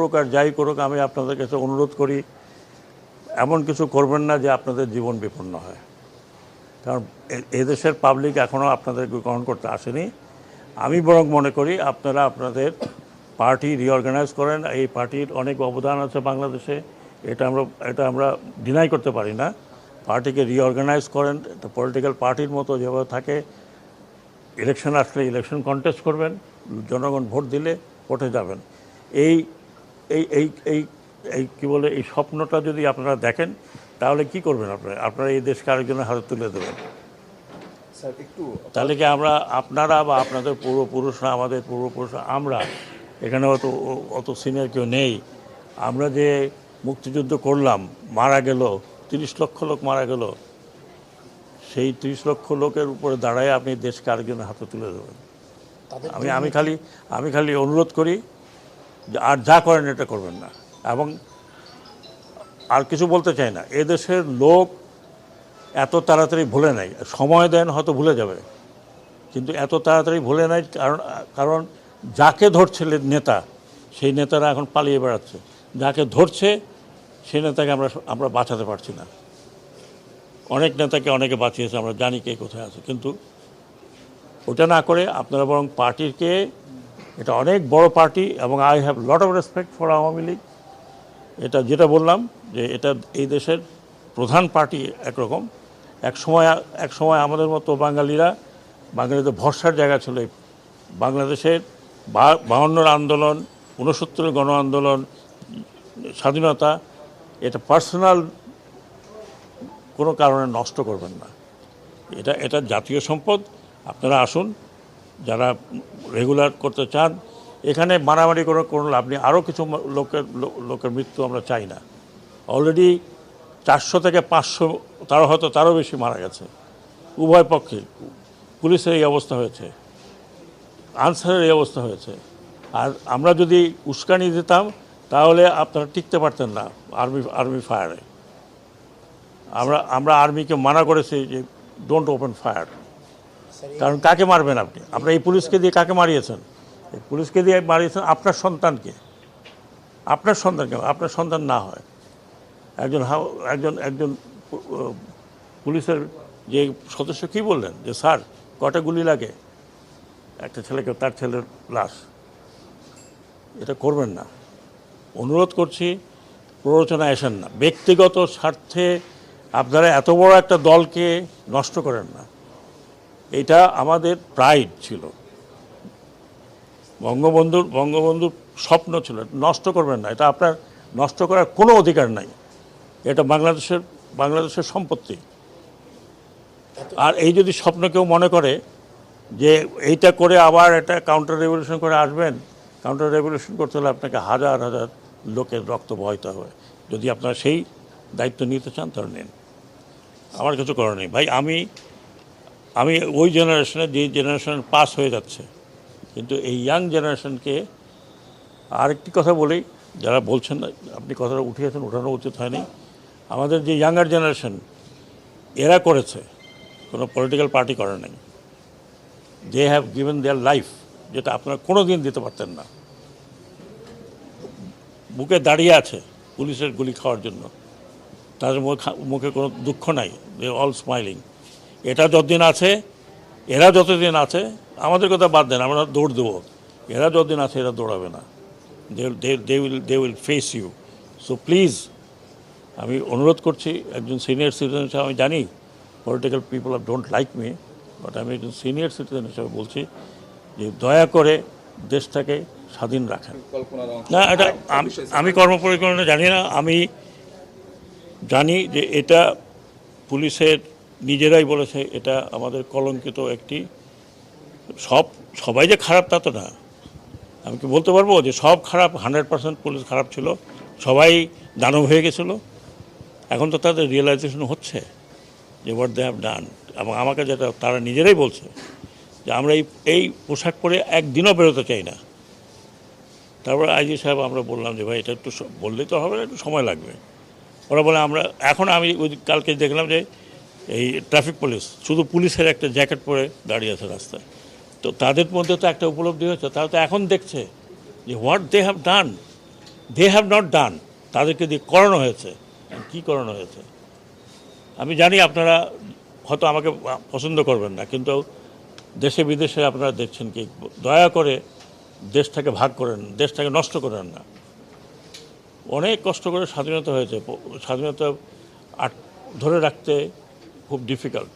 করুক আর যাই করুক, আমি আপনাদের কাছে অনুরোধ করি, এমন কিছু করবেন না যে আপনাদের জীবন বিপন্ন হয়। কারণ এদেশের পাবলিক এখনও আপনাদেরকে গ্রহণ করতে আসেনি। আমি বরং মনে করি আপনারা আপনাদের পার্টি রিঅর্গানাইজ করেন। এই পার্টির অনেক অবদান আছে বাংলাদেশে। এটা আমরা এটা আমরা ডিনাই করতে পারি না। পার্টিকে রিঅর্গানাইজ করেন। পলিটিক্যাল পার্টির মতো যেভাবে থাকে ইলেকশন আসলে ইলেকশন কন্টেস্ট করবেন, জনগণ ভোট দিলে ভোটে যাবেন। এই এই এই এই এই কী বলে এই স্বপ্নটা যদি আপনারা দেখেন তাহলে কি করবেন আপনারা আপনারা এই দেশকে আরেকজনের হাতে তুলে দেবেন। তাহলে কি আমরা আপনারা বা আপনাদের পূর্বপুরুষরা আমাদের পূর্বপুরুষরা আমরা এখানে অত অত সিনিয়র কেউ নেই আমরা যে মুক্তিযুদ্ধ করলাম মারা গেল তিরিশ লক্ষ লোক মারা গেল সেই তিরিশ লক্ষ লোকের উপরে দাঁড়ায় আপনি দেশকে আরেকজনের হাতে তুলে দেবেন। আমি আমি খালি আমি খালি অনুরোধ করি আর যা করেন এটা করবেন না। এবং আর কিছু বলতে চাই না। এদেশের লোক এত তাড়াতাড়ি ভুলে নাই সময় দেন হয়তো ভুলে যাবে। কিন্তু এত তাড়াতাড়ি ভুলে নাই কারণ কারণ যাকে ধরছে নেতা, সেই নেতারা এখন পালিয়ে বেড়াচ্ছে। যাকে ধরছে সেই নেতাকে আমরা আমরা বাঁচাতে পারছি না। অনেক নেতাকে অনেকে বাঁচিয়েছে, আমরা জানি কে কোথায় আছে। কিন্তু ওটা না করে আপনারা বরং পার্টিকে এটা অনেক বড় পার্টি এবং I have lot of respect for Awami League. এটা যেটা বললাম যে এটা এই দেশের প্রধান পার্টি একরকম। এক সময় এক সময় আমাদের মতো বাঙালিরা, বাঙালিদের ভরসার জায়গা ছিল বাংলাদেশের বাহান্নর আন্দোলন, ঊনসত্তরের গণ আন্দোলন, স্বাধীনতা, এটা পার্সোনাল কোনো কারণে নষ্ট করবেন না। এটা এটা জাতীয় সম্পদ। আপনারা আসুন, যারা রেগুলার করতে চান, এখানে মারামারি করে কোনো লাভ নেই। আরও কিছু লোকের লোকের মৃত্যু আমরা চাই না। অলরেডি চারশো থেকে পাঁচশো, তারও হয়তো তারও বেশি মারা গেছে। উভয় পক্ষে পুলিশের এই অবস্থা হয়েছে। আনসারের এই অবস্থা হয়েছে। আর আমরা যদি উস্কানি দিতাম, তাহলে আপনারা টিকতে পারতেন না আর্মি আর্মি ফায়ারে। আমরা আমরা আর্মিকে মানা করেছি যে ডোন্ট ওপেন ফায়ার কারণ কাকে মারবেন আপনি? আপনার এই পুলিশকে দিয়ে কাকে মারিয়েছেন? এই পুলিশকে দিয়ে মারিয়েছেন আপনার সন্তানকে। আপনার সন্তানকে আপনার সন্তান না হয়। একজন একজন একজন পুলিশের যে সদস্য কী বললেন? যে, স্যার, কটা গুলি লাগে? একটা ছেলেকে, তার ছেলের লাশ। এটা করবেন না। অনুরোধ করছি, প্ররোচনায় আসেন না। ব্যক্তিগত স্বার্থে আপনারা এত বড় একটা দলকে নষ্ট করেন না। এটা আমাদের প্রাইড ছিল। বঙ্গবন্ধুর বঙ্গবন্ধুর স্বপ্ন ছিল, নষ্ট করবেন না, এটা আপনার নষ্ট করার কোনো অধিকার নাই। এটা বাংলাদেশের বাংলাদেশের সম্পত্তি। আর এই যদি স্বপ্ন কেউ মনে করে যে এইটা করে আবার এটা কাউন্টার রেভলিউশন করে আসবেন কাউন্টার রেভলিউশন করতে হলে আপনাকে হাজার হাজার লোকের রক্ত বহাইতে হবে। যদি আপনারা সেই দায়িত্ব নিতে চান, তাহলে নেন। আমার কিছু করার নেই। ভাই, আমি আমি ওই জেনারেশনে যে জেনারেশন পাস হয়ে যাচ্ছে, কিন্তু এই ইয়াং জেনারেশনকে আরেকটি কথা বলি, যারা বলছেন আপনি কথাটা উঠিয়েছেন, ওঠানো উচিত হয়নি। আমাদের যে ইয়াঙ্গার জেনারেশন এরা করেছে, কোনো পলিটিক্যাল পার্টি করে নাই। They have given their life যেটা আপনারা কোনো দিন দিতে পারতেন না। বুকে দাঁড়িয়ে আছে পুলিশের গুলি খাওয়ার জন্য। তাদের মুখে কোনো দুঃখ নাই দে অল স্মাইলিং এটা যতদিন আছে, এরা যতদিন আছে, আমাদের কথা বাদ দেন, আমরা দৌড় দেবো। এরা যতদিন আছে, এরা দৌড়াবে না। They they will they will face you so please আমি অনুরোধ করছি, একজন সিনিয়র সিটিজেন হিসাবে আমি জানি political people are don't like me but আমি একজন সিনিয়র সিটিজেন হিসাবে বলছি যে দয়া করে দেশটাকে স্বাধীন রাখেন। না, এটা আমি আমি কর্মপরিকল্পনা জানি না, আমি জানি যে এটা পুলিশের নিজেরাই বলেছে, এটা আমাদের কলঙ্কিত একটি সব, সবাই যে খারাপ তা তো না। আমি কি বলতে পারব যে সব খারাপ, হান্ড্রেড পার্সেন্ট পুলিশ খারাপ ছিল, সবাই দানব হয়ে গেছিল। এখন তো তাদের রিয়েলাইজেশন হচ্ছে যে হোয়াট দে হ্যাভ ডান এবং আমাকে যেটা, তারা নিজেরাই বলছে যে আমরা এই এই পোশাক পরে একদিনও বেরোতে চাই না। তারপরে আইজি সাহেব, আমরা বললাম যে ভাই, এটা একটু বললেই তো হবে না, একটু সময় লাগবে। ওরা বলে, আমরা, এখন আমি ওই কালকে দেখলাম যে এই ট্রাফিক পুলিশ শুধু পুলিশের একটা জ্যাকেট পরে দাঁড়িয়ে আছে রাস্তায়। তো তাদের মধ্যে তো একটা উপলব্ধি হয়েছে, তারা তো এখন দেখছে যে what they have done they have not done তাদেরকে দিয়ে করানো হয়েছে। কি করানো হয়েছে? আমি জানি আপনারা হয়তো আমাকে পছন্দ করবেন না, কিন্তু দেশে বিদেশে আপনারা দেখছেন কি, দয়া করে দেশটাকে ভাগ করেন, দেশটাকে নষ্ট করেন না। অনেক কষ্ট করে স্বাধীনতা হয়েছে, স্বাধীনতা ধরে রাখতে খুব ডিফিকাল্ট